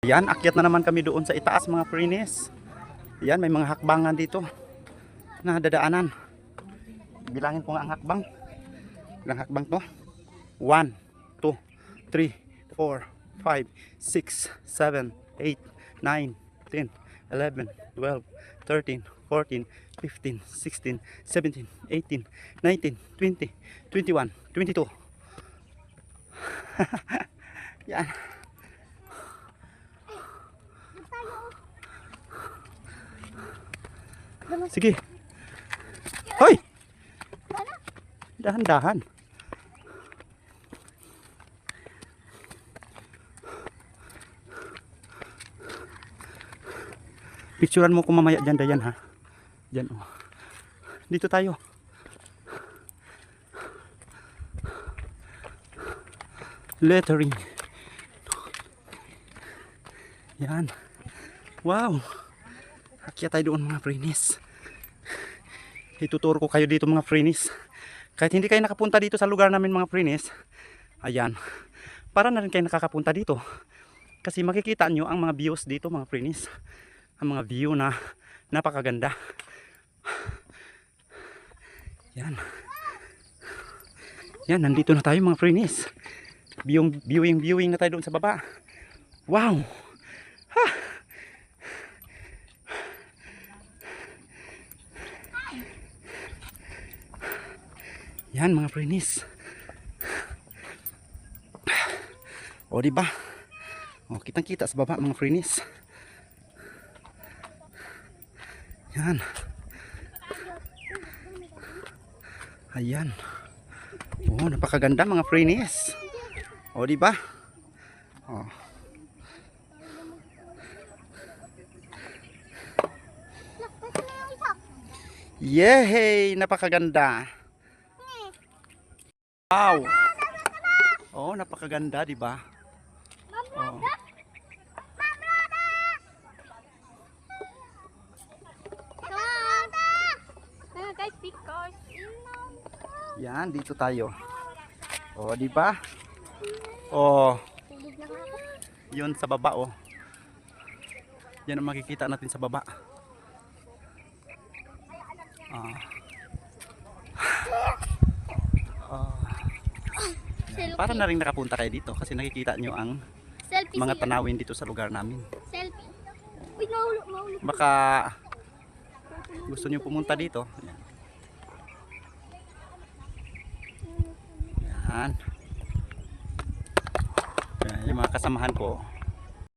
Yan, akyat na naman kami doon sa itaas mga prinis. Yan, may mga hakbangan dito na dadaanan. Bilangin ko nga ang hakbang. Ilang hakbang to? 1, 2, 3, 4, 5, 6, 7, 8, 9, 10, 11, 12, 13, 14, 15, 16, 17, 18, 19, 20, 21, 22. Yan. Sige. Hoy! Dahan-dahan. Picturean mo ko mamaya dyan, Dayan, ha? Dyan, oh. Dito tayo. Lettering. Yan. Wow. Akyat tayo doon mga frinis. Ituturo ko kayo dito mga frinis. Kahit hindi kayo nakapunta dito sa lugar namin mga frinis. Ayan. Para na rin kayo nakakapunta dito. Kasi makikita nyo ang mga views dito mga frinis. Ang mga view na napakaganda. Yan. Yan, nandito na tayo mga frinis. Viewing, viewing, viewing na tayo doon sa baba. Wow! Yan mga frinis. O di ba? O kitang kita sa baba mga frinis. Yan. Ayan. Oh, napakaganda mga frinis. O di ba? Oh. Yehey! Napakaganda. Wow! Oh, napakaganda, di ba? Oh. Yan, dito tayo. Oh, di ba? Oh, yun sa baba, oh. Yan ang makikita natin sa baba. Ah. Yan. Para na rin nakapunta kayo dito kasi nakikita nyo ang Selfie mga sila. tanawin dito sa lugar namin. Selfie. Uy, mahulog, mahulog. Baka gusto nyo pumunta dito. Yan. Yan, yung mga kasamahan ko.